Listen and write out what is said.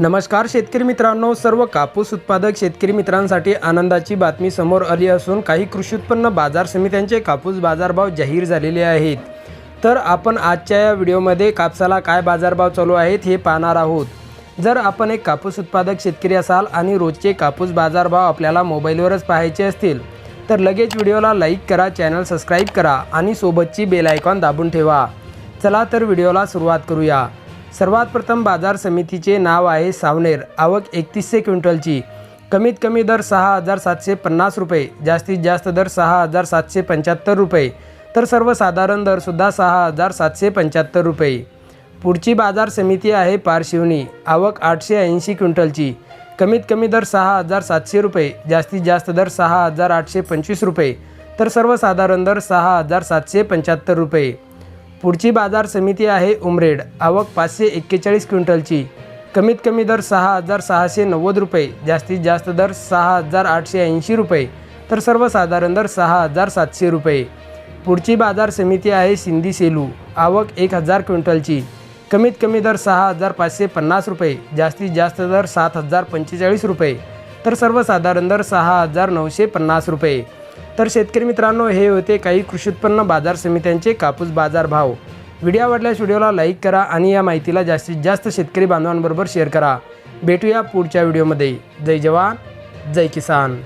नमस्कार शेतकरी मित्रांनो सर्व कापूस उत्पादक शेतकरी मित्रांसाठी आनंदाची बातमी समोर आली असून काही कृषी उत्पन्न बाजार समित्यांचे कापूस बाजारभाव जाहीर झालेले आहेत. तर आपण आजच्या या व्हिडिओमध्ये कापसाला काय बाजारभाव चालू आहेत हे पाहणार आहोत. जर आपण एक कापूस उत्पादक शेतकरी असाल आणि रोजचे कापूस बाजारभाव आपल्याला मोबाईलवरच पाहायचे असतील तर लगेच व्हिडिओला लाईक करा चॅनल सबस्क्राईब करा आणि सोबतची बेल आयकॉन दाबून ठेवा. चला तर व्हिडिओला सुरुवात करूया. सर्वात प्रथम बाजार समितीचे नाव आहे सावनेर. आवक एकतीसशे क्विंटलची. कमीत कमी दर सहा हजार सातशे पन्नास रुपये. जास्तीत जास्त दर सहा हजार सातशे पंच्याहत्तर रुपये. तर सर्वसाधारण दरसुद्धा सहा हजार सातशे पंच्याहत्तर रुपये. पुढची बाजार समिती आहे पारशिवनी. आवक आठशे ऐंशी क्विंटलची. कमीत कमी दर सहा हजार सातशे रुपये. जास्तीत जास्त दर सहा हजार आठशे पंचवीस रुपये. तर सर्वसाधारण दर सहा हजार सातशे पंच्याहत्तर रुपये. पुढची बाजार समिती आहे उमरेड. आवक पाचशे एक्केचाळीस क्विंटलची. कमीत कमी दर सहा हजार सहाशे नव्वद रुपये. जास्तीत जास्त दर सहा हजार आठशे ऐंशी रुपये. तर सर्वसाधारण दर सहा हजार सातशे रुपये. पुढची बाजार समिती आहे सिंधी सेलू. आवक एक हजार क्विंटलची. कमीत कमी दर सहा हजार पाचशे पन्नास रुपये. जास्तीत जास्त दर सात हजार पंचेचाळीस रुपये. तर सर्वसाधारण दर सहा हजार नऊशे पन्नास रुपये. तर शेतकरी मित्रांनो हे होते काही कृषी उत्पन्न बाजार समित्यांचे कापूस बाजार भाव. व्हिडिओ आवडल्यास व्हिडिओला लाईक करा आणि या माहितीला जास्तीत जास्त शेतकरी बांधवांबरोबर शेअर करा. भेटूया पुढच्या व्हिडिओमध्ये. जय जवान जय किसान.